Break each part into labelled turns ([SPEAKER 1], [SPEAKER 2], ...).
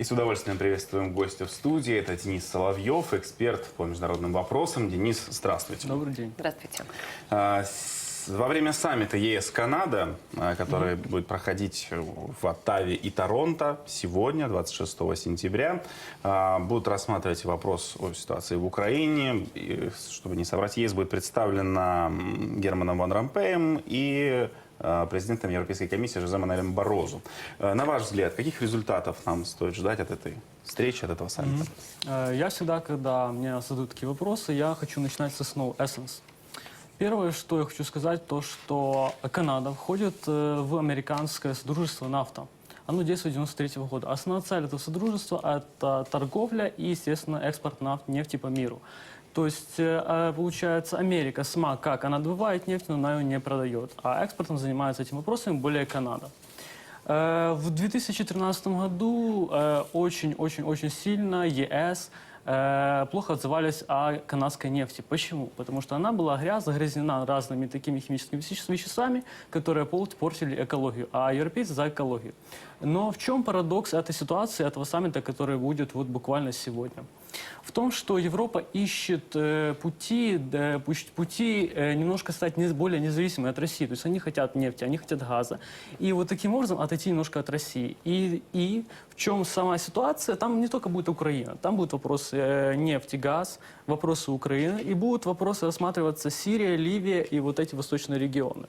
[SPEAKER 1] И с удовольствием приветствуем гостя в студии. Это Денис Соловьев, эксперт по международным вопросам. Денис, здравствуйте.
[SPEAKER 2] Добрый день.
[SPEAKER 3] Здравствуйте.
[SPEAKER 1] А, Во время саммита ЕС-Канада, а, который будет проходить в Оттаве и Торонто сегодня, 26 сентября, а, будут рассматривать вопрос о ситуации в Украине. И, чтобы не соврать, ЕС будет представлена Германом Ван Ромпеем и президентом Европейской комиссии Жозе Мануэлем Барозу. А, На ваш взгляд, каких результатов нам стоит ждать от этой встречи, от этого саммита?
[SPEAKER 2] Э, Я всегда, когда мне задают такие вопросы, я хочу начинать с основ essence. Первое, что я хочу сказать, то, что Канада входит э, в американское содружество НАФТА. Оно действует с 93 года. Основная цель этого содружества – это торговля и, естественно, экспорт нефти по миру. То есть, э, э, получается, Америка сама, как она добывает нефть, но она ее не продает. А экспортом занимается этим вопросами более Канада. Э, В 2013 году э, очень-очень-очень сильно ЕС э, плохо отзывались о канадской нефти. Почему? Потому что она была грязь, загрязнена разными такими химическими веще- веществами, которые пол- портили экологию, а европейцы за экологию. Но в чем парадокс этой ситуации, этого саммита, который будет вот буквально сегодня? В том, что Европа ищет э, пути, пути э, немножко стать более независимой от России. То есть они хотят нефти, они хотят газа. И вот таким образом отойти немножко от России. И, и в чем сама ситуация? Там не только будет Украина, там будут вопросы э, нефти, газ, вопросы Украины, и будут вопросы рассматриваться Сирия, Ливия и вот эти восточные регионы.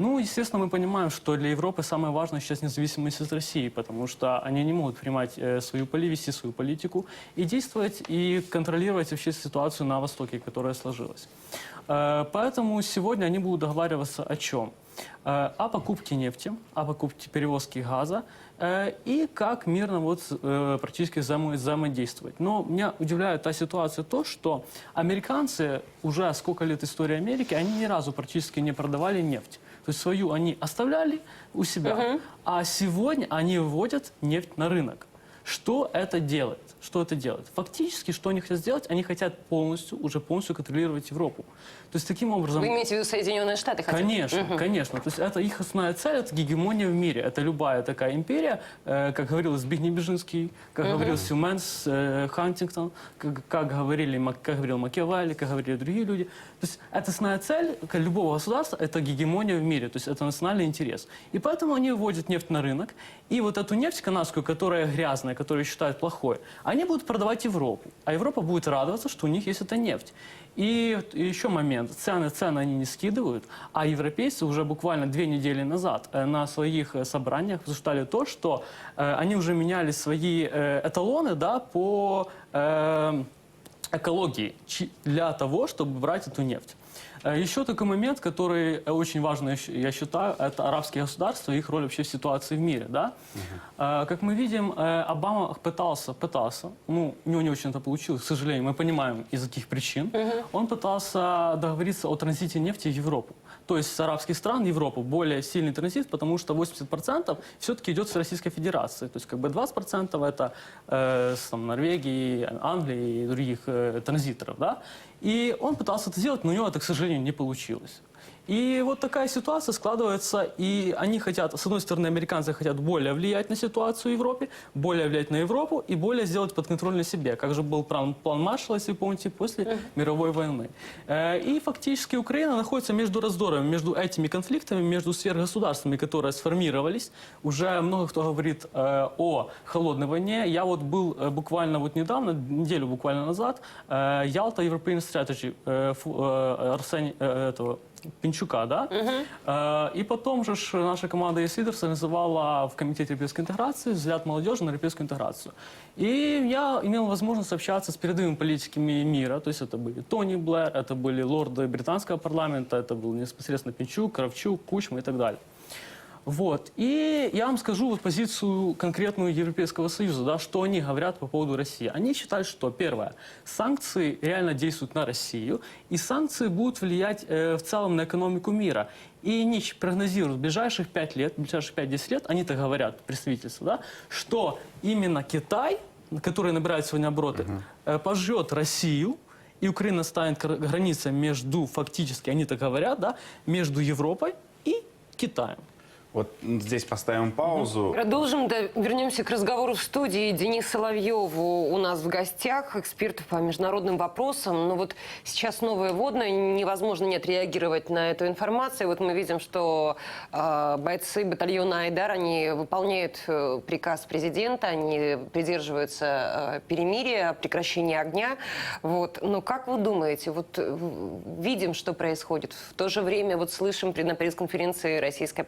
[SPEAKER 2] Ну, естественно, мы понимаем, что для Европы самое важное сейчас независимость от России, потому что они не могут принимать э, свою поли, вести свою политику и действовать и контролировать вообще ситуацию на Востоке, которая сложилась. Э, поэтому сегодня они будут договариваться о чем? Э, о покупке нефти, о покупке перевозки газа и как мирно вот, практически взаимо- взаимодействовать. Но меня удивляет та ситуация, то, что американцы, уже сколько лет истории Америки, они ни разу практически не продавали нефть. То есть свою они оставляли у себя, а сегодня они выводят нефть на рынок. Что это делает? Что это делает? Фактически, что они хотят сделать? Они хотят полностью, уже полностью контролировать Европу. То есть таким образом...
[SPEAKER 3] Вы имеете в виду Соединенные Штаты? хотите?
[SPEAKER 2] Конечно, конечно. То есть это их основная цель, это гегемония в мире. Это любая такая империя, э, как говорил Збигнев Бежинский, как говорил Сюменс, э, Хантингтон, как, как говорили, как говорил Макиавелли, как говорили другие люди. То есть это основная цель любого государства, это гегемония в мире, то есть это национальный интерес. И поэтому они вводят нефть на рынок, и вот эту нефть канадскую, которая грязная, которую считают плохой, они будут продавать Европу. А Европа будет радоваться, что у них есть эта нефть. И еще момент. Цены, цены они не скидывают, а европейцы уже буквально две недели назад э, на своих э, собраниях обсуждали то, что э, они уже меняли свои эталоны да, по э, экологии для того, чтобы брать эту нефть. Э, Еще такой момент, который э, очень важный, я считаю, это арабские государства и их роль вообще в ситуации в мире. Да? Э, Как мы видим, Обама пытался, пытался, ну, у него не очень это получилось, к сожалению, мы понимаем, из каких причин, он пытался договориться о транзите нефти в Европу. То есть с арабских стран Европу более сильный транзит, потому что 80% все-таки идет с Российской Федерации. То есть как бы 20% это э, с там, Норвегии, Англии и других э, транзиторов. Да? И он пытался это сделать, но у него это, к сожалению, не получилось. И вот такая ситуация складывается, и они хотят, с одной стороны, американцы хотят более влиять на ситуацию в Европе, более влиять на Европу и более сделать подконтрольно себе, как же был план, план Маршалла, если вы помните, после мировой войны. Э, И фактически Украина находится между раздорами, между этими конфликтами, между сверхгосударствами, которые сформировались. Уже много кто говорит э, о холодной войне. Я вот был э, буквально вот недавно, неделю буквально назад, Ялта European Strategy Арсений, этого, Пинчука, да? Э, И потом же ж наша команда ЕС Лидерс организовала в Комитете европейской интеграции взгляд молодежи на европейскую интеграцию. И я имел возможность общаться с передовыми политиками мира, то есть это были Тони Блэр, это были лорды британского парламента, это был непосредственно Пинчук, Кравчук, Кучма и так далее. Вот. И я вам скажу вот позицию конкретную Европейского Союза, да, что они говорят по поводу России. Они считают, что, первое, санкции реально действуют на Россию, и санкции будут влиять э, в целом на экономику мира. И они прогнозируют в ближайших 5 лет, в ближайших 5-10 лет, они так говорят, представительство, да, что именно Китай, который набирает сегодня обороты, э, пожрет Россию, и Украина станет гра- границей между, фактически, они так говорят, да, между Европой и Китаем.
[SPEAKER 1] Вот здесь поставим паузу.
[SPEAKER 3] Продолжим, да, вернемся к разговору в студии. Денис Соловьеву у нас в гостях, эксперт по международным вопросам. Но вот сейчас новое водное, невозможно не отреагировать на эту информацию. Вот мы видим, что э, бойцы батальона Айдар, они выполняют э, приказ президента, они придерживаются э, перемирия, прекращения огня. Вот. Но как вы думаете, вот э, видим, что происходит. В то же время вот слышим при- на пресс-конференции российская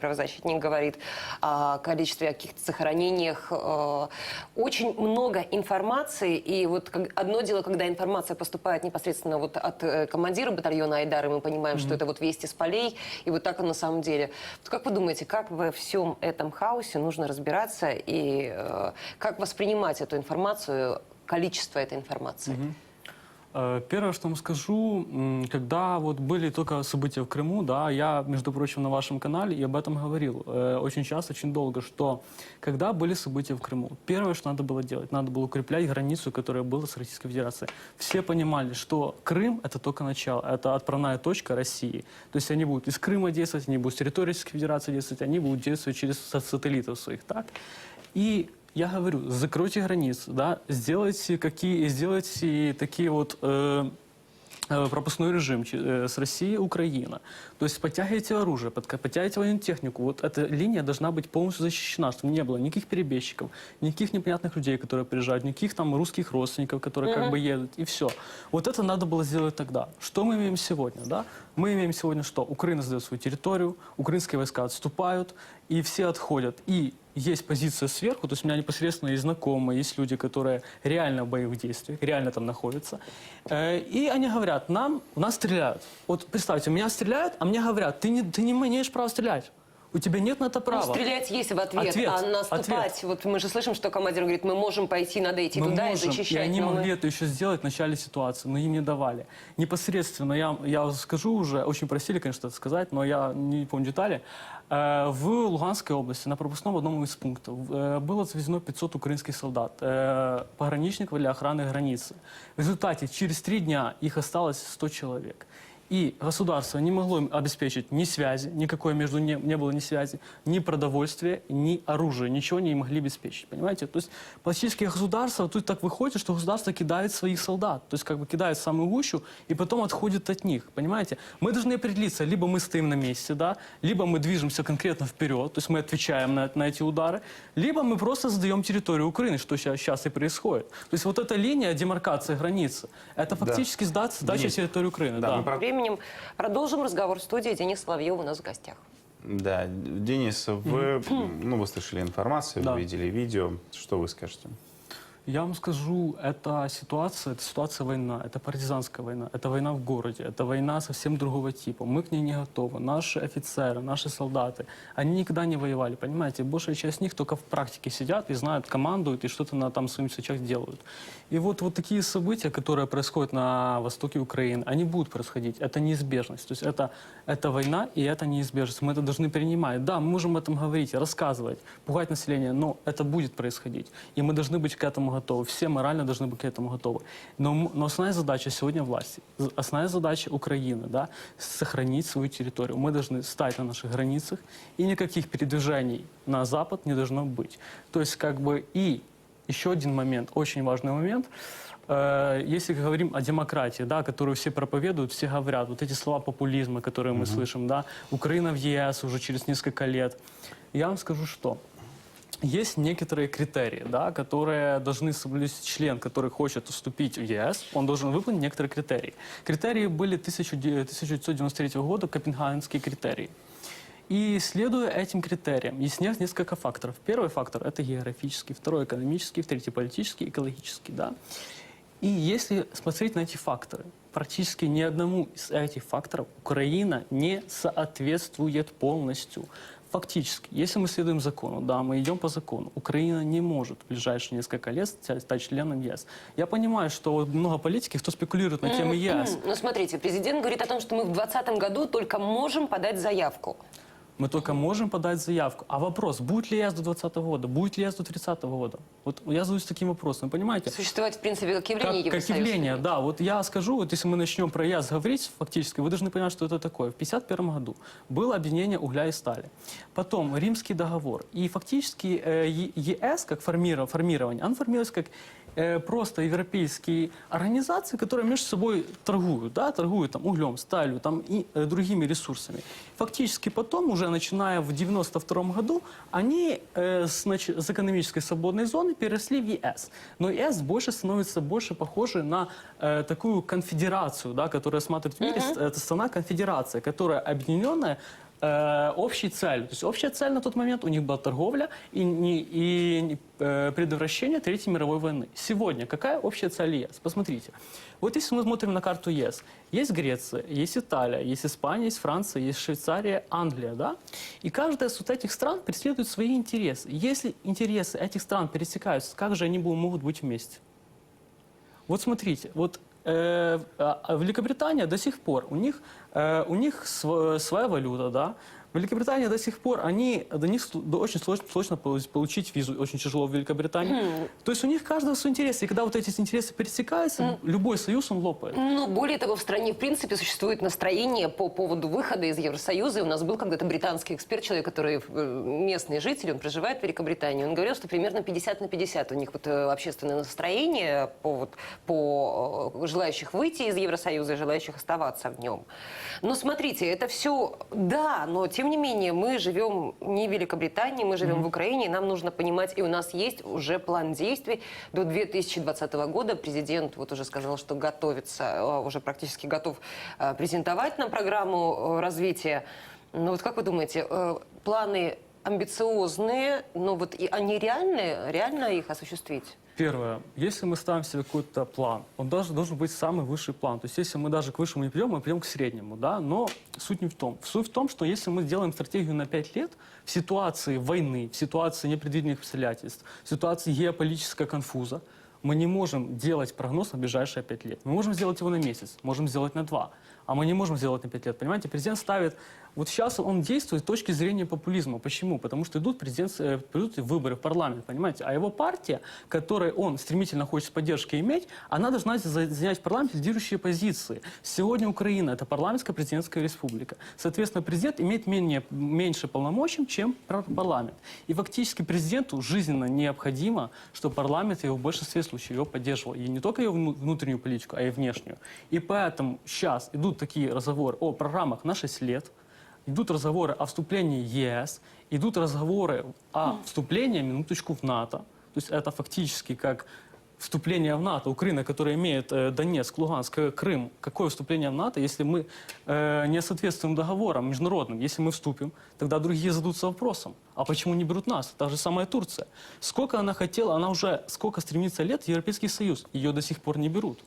[SPEAKER 3] правозащитник говорит о количестве каких-то захоронениях. э, Очень много информации, и вот одно дело, когда информация поступает непосредственно вот от э, командира батальона Айдар, и мы понимаем, что это вот вести с полей, и вот так он на самом деле. Вот как вы думаете, как во всем этом хаосе нужно разбираться, и э, как воспринимать эту информацию, количество этой информации?
[SPEAKER 2] Э, Первое, что вам скажу, когда вот были только события в Крыму, да, я, между прочим, на вашем канале и об этом говорил э, очень часто, очень долго, что когда были события в Крыму, первое, что надо было делать, надо было укреплять границу, которая была с Российской Федерацией. Все понимали, что Крым — это только начало, это отправная точка России. То есть они будут из Крыма действовать, они будут с территории Российской Федерации действовать, они будут действовать через са- сателлитов своих, так? И я говорю, закройте границы, да, сделайте какие, сделайте такие вот э, э, пропускной режим э, с Россией и Украина. То есть подтягивайте оружие, подтягивайте военную технику. Вот эта линия должна быть полностью защищена, чтобы не было никаких перебежчиков, никаких непонятных людей, которые приезжают, никаких там русских родственников, которые как бы едут, и все. Вот это надо было сделать тогда. Что мы имеем сегодня, да? Мы имеем сегодня что? Украина сдает свою территорию, украинские войска отступают, и все отходят. И есть позиция сверху, то есть у меня непосредственно есть знакомые, есть люди, которые реально в боевых действиях, реально там находятся. Э, И они говорят, нам, у нас стреляют. Вот представьте, меня стреляют, а мне говорят, ты не, ты не имеешь права стрелять. У тебя нет на это
[SPEAKER 3] Ну,
[SPEAKER 2] права.
[SPEAKER 3] стрелять есть в ответ,
[SPEAKER 2] Ответ,
[SPEAKER 3] а наступать,
[SPEAKER 2] ответ.
[SPEAKER 3] вот мы же слышим, что командир говорит, мы можем пойти, надо идти
[SPEAKER 2] Мы
[SPEAKER 3] туда
[SPEAKER 2] можем,
[SPEAKER 3] и защищать.
[SPEAKER 2] и они
[SPEAKER 3] но мы-
[SPEAKER 2] могли это еще сделать в начале ситуации, но им не давали. Непосредственно, я, я скажу уже, очень просили, конечно, это сказать, но я не помню детали. Э, В Луганской области на пропускном одном из пунктов э, было завезено 500 украинских солдат, э, пограничников для охраны границы. В результате через три дня их осталось 100 человек. И государство не могло им обеспечить ни связи, никакой между не, не было ни связи, ни продовольствия, ни оружия, ничего не могли обеспечить, понимаете? То есть практически государство, тут так выходит, что государство кидает своих солдат, то есть как бы кидает в самую гущу и потом отходит от них, понимаете? Мы должны определиться, либо мы стоим на месте, да, либо мы движемся конкретно вперед, то есть мы отвечаем на, на эти удары, либо мы просто сдаем территорию Украины, что сейчас, сейчас и происходит. То есть вот эта линия демаркации границы, это фактически сдать, сдача территории Украины.
[SPEAKER 1] да,
[SPEAKER 2] Да,
[SPEAKER 1] мы про-
[SPEAKER 3] Временем продолжим разговор в студии. Денис Соловьев у нас в гостях.
[SPEAKER 1] Да, Денис, вы, ну, вы слышали информацию,
[SPEAKER 2] Да.
[SPEAKER 1] вы видели видео. Что вы скажете?
[SPEAKER 2] Я вам скажу, эта ситуация, это ситуация война, это партизанская война, это война в городе, это война совсем другого типа. Мы к ней не готовы. Наши офицеры, наши солдаты, они никогда не воевали, понимаете? Большая часть них только в практике сидят и знают, командуют и что-то на там своих свечах делают. И вот, вот такие события, которые происходят на востоке Украины, они будут происходить. Это неизбежность. То есть это, это война и это неизбежность. Мы это должны принимать. Да, мы можем об этом говорить, рассказывать, пугать население, но это будет происходить. И мы должны быть к этому готовы. Все морально должны быть к этому готовы. Но, но основная задача сегодня власти, основная задача Украины, да, сохранить свою территорию. Мы должны стать на наших границах, и никаких передвижений на запад не должно быть. То есть как бы и еще один момент, очень важный момент. Э, Если говорим о демократии, да, которую все проповедуют, все говорят, вот эти слова популизма, которые мы слышим, да, Украина в ЕС уже через несколько лет. Я вам скажу, что есть некоторые критерии, да, которые должны соблюсти член, который хочет вступить в ЕС, он должен выполнить некоторые критерии. Критерии были 1900 1993 года, копенгагенские критерии. И следуя этим критериям, есть не- несколько факторов. Первый фактор – это географический, второй – экономический, третий – политический, экологический. Да? И если смотреть на эти факторы, практически ни одному из этих факторов Украина не соответствует полностью. Фактически, если мы следуем закону, да, мы идем по закону, Украина не может в ближайшие несколько лет ста- стать членом ЕС. Я понимаю, что много политиков, кто спекулирует на тему ЕС.
[SPEAKER 3] Ну, смотрите, президент говорит о том, что мы в 2020 году только можем подать заявку.
[SPEAKER 2] Мы только можем подать заявку. А вопрос, будет ли ЕС до 2020 года, будет ли ЕС до 30 года? Вот я задаюсь таким вопросом, понимаете?
[SPEAKER 3] Существовать, в принципе, как явление
[SPEAKER 2] Как, как явление, да. Вот я скажу, вот если мы начнем про ЕС говорить фактически, вы должны понимать, что это такое. В 1951 году было объединение угля и стали. Потом Римский договор. И фактически э, Е- ЕС, как формира- формирование, оно формировалось как просто европейские организации, которые между собой торгуют, да, торгуют там углем, сталью, там и э, другими ресурсами. Фактически потом, уже начиная в 92 году, они э, с, нач- с экономической свободной зоны переросли в ЕС. Но ЕС больше становится больше похожей на э, такую конфедерацию, да, которая смотрит в мире, с- это страна-конфедерация, которая объединенная э, общей целью. То есть общая цель на тот момент у них была торговля и, не- и э, предотвращение Третьей мировой войны. Сегодня какая общая цель ЕС? Посмотрите. Вот если мы смотрим на карту ЕС, есть Греция, есть Италия, есть Испания, есть Франция, есть Швейцария, Англия, да? И каждая из вот этих стран преследует свои интересы. Если интересы этих стран пересекаются, как же они могут быть вместе? Вот смотрите, вот э, а- а Великобритания до сих пор, у них, э, у них св- своя валюта, да, Великобритания до сих пор, они, до них очень сложно, сложно полу- получить визу, очень тяжело в Великобритании. То есть у них каждого свой интерес, и когда вот эти интересы пересекаются, любой союз он лопает.
[SPEAKER 3] Ну, более того, в стране, в принципе, существует настроение по поводу выхода из Евросоюза. И у нас был когда-то британский эксперт, человек, который э, местный житель, он проживает в Великобритании. Он говорил, что примерно 50 на 50 у них вот э, общественное настроение по, вот, по э, желающих выйти из Евросоюза и желающих оставаться в нем. Но смотрите, это все, да, но тем не менее мы живем не в Великобритании, мы живем в Украине, и нам нужно понимать, и у нас есть уже план действий до 2020 года. Президент вот уже сказал, что готовится, э, уже практически готов э, презентовать нам программу э, развития. Ну вот как вы думаете, э, планы амбициозные, но вот и они реальные, реально их осуществить?
[SPEAKER 2] Первое, если мы ставим себе какой-то план, он должен, должен быть самый высший план. То есть если мы даже к высшему не придем, мы придем к среднему, да, но суть не в том. Суть в том, что если мы делаем стратегию на 5 лет, в ситуации войны, в ситуации непредвиденных обстоятельств, в ситуации геополитического конфуза, мы не можем делать прогноз на ближайшие 5 лет. Мы можем сделать его на месяц, можем сделать на 2, а мы не можем сделать на 5 лет. Понимаете, президент ставит... Вот сейчас он действует с точки зрения популизма. Почему? Потому что идут, президент, э, придут выборы в парламент, понимаете? А его партия, которой он стремительно хочет поддержки иметь, она должна за- занять в парламенте лидирующие позиции. Сегодня Украина – это парламентская президентская республика. Соответственно, президент имеет менее, меньше полномочий, чем пар- парламент. И фактически президенту жизненно необходимо, чтобы парламент его в большинстве случаев его поддерживал. И не только его вну- внутреннюю политику, а и внешнюю. И поэтому сейчас идут такие разговоры о программах на 6 лет, идут разговоры о вступлении в ЕС, идут разговоры о вступлении, минуточку, в НАТО. То есть это фактически как вступление в НАТО. Украина, которая имеет э, Донецк, Луганск, э, Крым. Какое вступление в НАТО, если мы э, не соответствуем договорам международным? Если мы вступим, тогда другие зададутся вопросом. А почему не берут нас? Та же самая Турция. Сколько она хотела, она уже сколько стремится лет в Европейский Союз. Ее до сих пор не берут.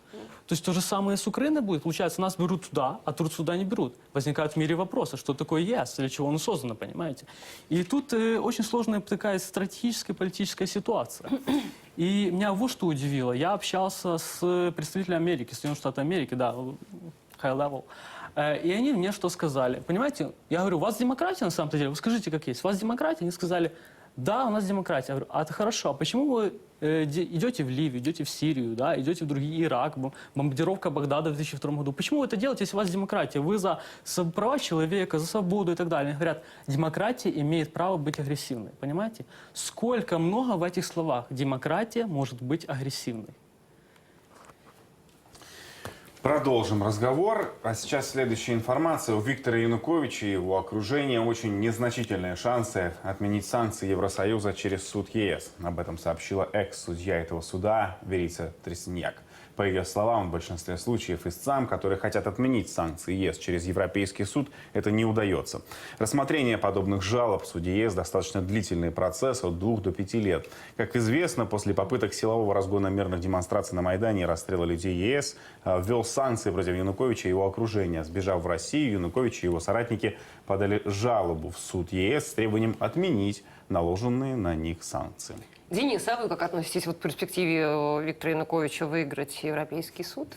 [SPEAKER 2] То есть то же самое с Украиной будет. Получается, нас берут туда, а Турцию туда не берут. Возникают в мире вопросы, что такое ЕС, для чего оно создано, понимаете? И тут э, очень сложная такая стратегическая политическая ситуация. И меня вот что удивило. Я общался с представителем Америки, Соединенных Штатов Америки, да, high level. Э, И они мне что сказали? Понимаете, я говорю, у вас демократия на самом деле? Вы скажите, как есть. У вас демократия? Они сказали, да, у нас демократия. Я говорю, а это хорошо. А почему вы э, де- идете в Ливию, идете в Сирию, да, идете в другие Ирак, бом- бомбардировка Багдада в 2002 году? Почему вы это делаете, если у вас демократия? Вы за права человека, за свободу и так далее. Они говорят, демократия имеет право быть агрессивной. Понимаете? Сколько много в этих словах демократия может быть агрессивной.
[SPEAKER 1] Продолжим разговор. А сейчас следующая информация. У Виктора Януковича и его окружения очень незначительные шансы отменить санкции Евросоюза через суд ЕС. Об этом сообщила экс-судья этого суда Верица Тресиньяк. По ее словам, в большинстве случаев истцам, которые хотят отменить санкции ЕС через Европейский суд, это не удается. Рассмотрение подобных жалоб в суде ЕС достаточно длительный процесс от двух до пяти лет. Как известно, после попыток силового разгона мирных демонстраций на Майдане и расстрела людей ЕС э, ввел санкции против Януковича и его окружения. Сбежав в Россию, Янукович и его соратники подали жалобу в суд ЕС с требованием отменить наложенные на них санкции.
[SPEAKER 3] Денис, а вы как относитесь вот к перспективе э, Виктора Януковича выиграть Европейский суд?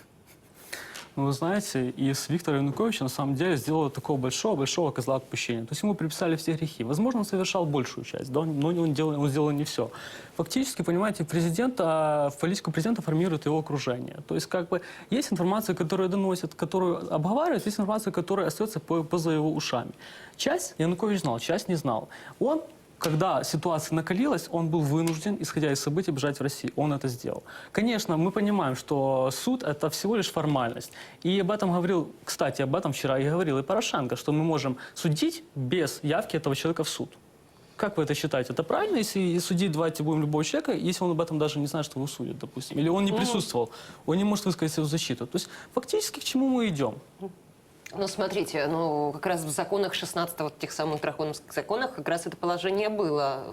[SPEAKER 2] Ну, вы знаете, из Виктора Януковича на самом деле сделали такого большого-большого козла отпущения. То есть ему приписали все грехи. Возможно, он совершал большую часть, да, но он делал, он сделал не все. Фактически, понимаете, президента, политику президента формирует его окружение. То есть, как бы, есть информация, которую доносят, которую обговаривают, есть информация, которая остается по- поза его ушами. Часть Янукович знал, часть не знал. Он когда ситуация накалилась, он был вынужден, исходя из событий, бежать в Россию. Он это сделал. Конечно, мы понимаем, что суд – это всего лишь формальность. И об этом говорил, кстати, об этом вчера и говорил и Порошенко, что мы можем судить без явки этого человека в суд. Как вы это считаете? Это правильно, если судить давайте будем любого человека, если он об этом даже не знает, что его судят, допустим, или он не присутствовал, он не может высказать свою защиту. То есть фактически к чему мы идем?
[SPEAKER 3] Ну, смотрите, ну, как раз в законах 16 вот тех самых драконовских законах как раз это положение было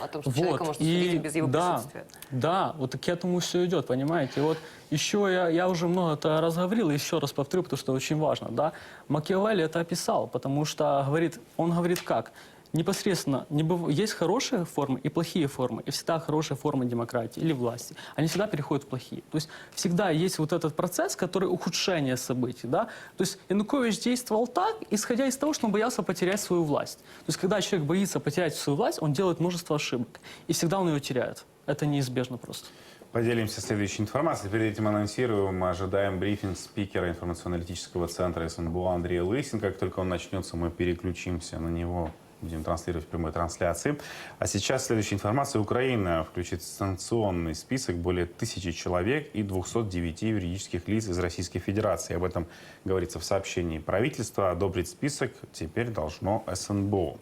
[SPEAKER 3] э, о том, что человека может судить и без его
[SPEAKER 2] да,
[SPEAKER 3] присутствия.
[SPEAKER 2] Да, вот к этому все идет, понимаете. Вот еще я, я уже много это раз говорил, еще раз повторю, потому что очень важно, да. Макиавелли это описал, потому что говорит, он говорит как? Непосредственно не быв- есть хорошие формы и плохие формы, и всегда хорошие формы демократии или власти. Они всегда переходят в плохие. То есть всегда есть вот этот процесс, который ухудшение событий, да. То есть Янукович действовал так, исходя из того, что он боялся потерять свою власть. То есть когда человек боится потерять свою власть, он делает множество ошибок, и всегда он ее теряет. Это неизбежно просто.
[SPEAKER 1] Поделимся следующей информацией. Перед этим анонсируем, мы ожидаем брифинг спикера информационно-аналитического центра СНБУ Андрея Лысин. Как только он начнется, мы переключимся на него. Будем транслировать прямой трансляции. А сейчас следующая информация. Украина включит в санкционный список более тысячи человек и 209 юридических лиц из Российской Федерации. Об этом говорится в сообщении правительства. Одобрить список теперь должно СНБО.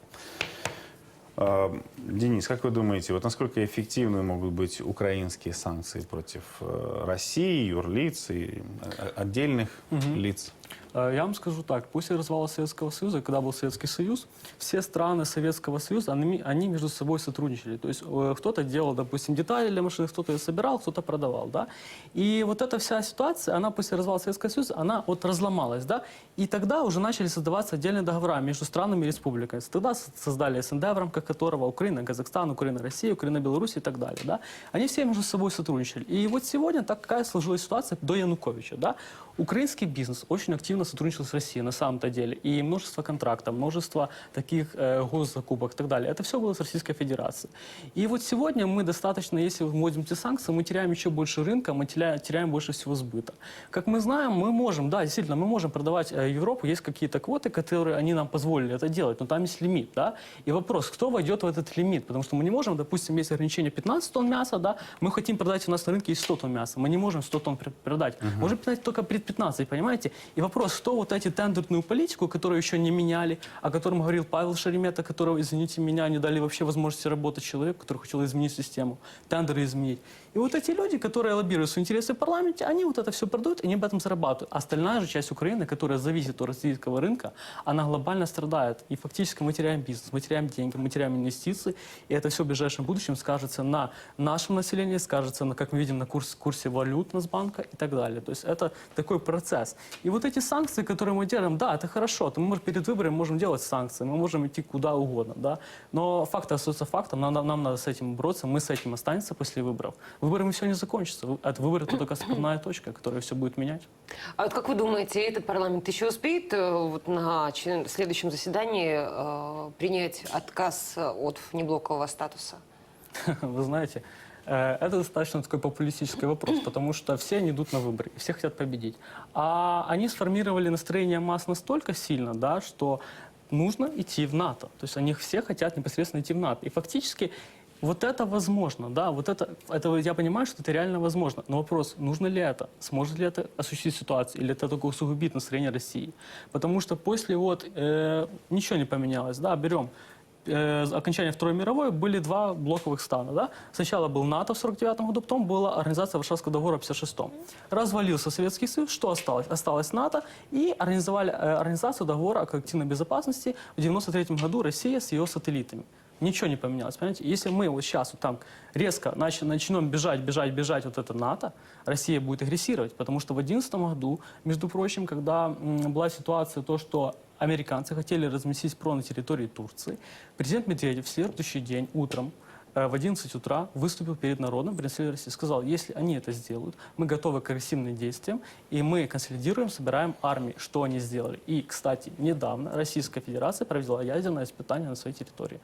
[SPEAKER 1] Э, Денис, как вы думаете, вот насколько эффективны могут быть украинские санкции против э, России, юрлиц и э, отдельных лиц?
[SPEAKER 2] Э, Я вам скажу так, после развала Советского Союза, когда был Советский Союз, все страны Советского Союза, они, они между собой сотрудничали. То есть э, кто-то делал, допустим, детали для машин, кто-то ее собирал, кто-то продавал, да. И вот эта вся ситуация, она после развала Советского Союза, она вот разломалась, да. И тогда уже начали создаваться отдельные договора между странами и республиками. Тогда создали СНД, в рамках которого Украина, Казахстан, Украина, Россия, Украина, Беларусь и так далее, да. Они все между собой сотрудничали. И вот сегодня такая сложилась ситуация до Януковича, да. Украинский бизнес очень активно сотрудничал с Россией на самом-то деле. И множество контрактов, множество таких э, госзакупок и так далее. Это все было с Российской Федерацией. И вот сегодня мы достаточно, если вводим эти санкции, мы теряем еще больше рынка, мы теряем, теряем больше всего сбыта. Как мы знаем, мы можем, да, действительно, мы можем продавать э, Европу, есть какие-то квоты, которые они нам позволили это делать, но там есть лимит, да. И вопрос, кто войдет в этот лимит? Потому что мы не можем, допустим, есть ограничение 15 тонн мяса, да, мы хотим продать у нас на рынке есть 100 тонн мяса, мы не можем 100 тонн пр- продать. Можем продать только пред 15, понимаете? И вопрос, кто вот эти тендерную политику, которую еще не меняли, о котором говорил Павел Шеремета, которого, извините меня, не дали вообще возможности работать человеку, который хотел изменить систему, тендеры изменить. И вот эти люди, которые лоббируют свои интересы в парламенте, они вот это все продают, и они об этом зарабатывают. А Остальная же часть Украины, которая зависит от российского рынка, она глобально страдает. И фактически мы теряем бизнес, мы теряем деньги, мы теряем инвестиции. И это все в ближайшем будущем скажется на нашем населении, скажется, на, как мы видим, на курс, курсе валют Нацбанка и так далее. То есть это такой процесс. И вот эти санкции, которые мы делаем, да, это хорошо. То мы перед выборами можем делать санкции, мы можем идти куда угодно, да. Но факт остается фактом, нам, нам надо с этим бороться, мы с этим останемся после выборов. Выборами все не закончится. От выборы это только отправная точка, которая все будет менять.
[SPEAKER 3] А вот как вы думаете, этот парламент еще успеет э, вот на следующем заседании э, принять отказ от внеблокового статуса?
[SPEAKER 2] Вы знаете, э, это достаточно такой популистический вопрос, потому что все они идут на выборы, все хотят победить. А они сформировали настроение масс настолько сильно, да, что нужно идти в НАТО. То есть они все хотят непосредственно идти в НАТО. И фактически вот это возможно, да, вот это, это я понимаю, что это реально возможно. Но вопрос, нужно ли это, сможет ли это осуществить ситуацию, или это только усугубит настроение России. Потому что после вот э, ничего не поменялось, да, берем э, окончания Второй мировой были два блоковых стана. Да? Сначала был НАТО в 49 году, потом была Организация Варшавского договора в 56-м. Развалился Советский Союз, что осталось? Осталось НАТО и организовали э, Организацию договора о коллективной безопасности в 93 году Россия с ее сателлитами. Ничего не поменялось, понимаете? Если мы вот сейчас вот там резко нач- начнем бежать, бежать, бежать вот это НАТО, Россия будет агрессировать, потому что в 2011 году, между прочим, когда была ситуация, то, что американцы хотели разместить ПРО на территории Турции, президент Медведев в следующий день утром э, в 11 утра выступил перед народом представитель России. Сказал, если они это сделают, мы готовы к агрессивным действиям, и мы консолидируем, собираем армии, что они сделали. И, кстати, недавно Российская Федерация провела ядерное испытание на своей территории.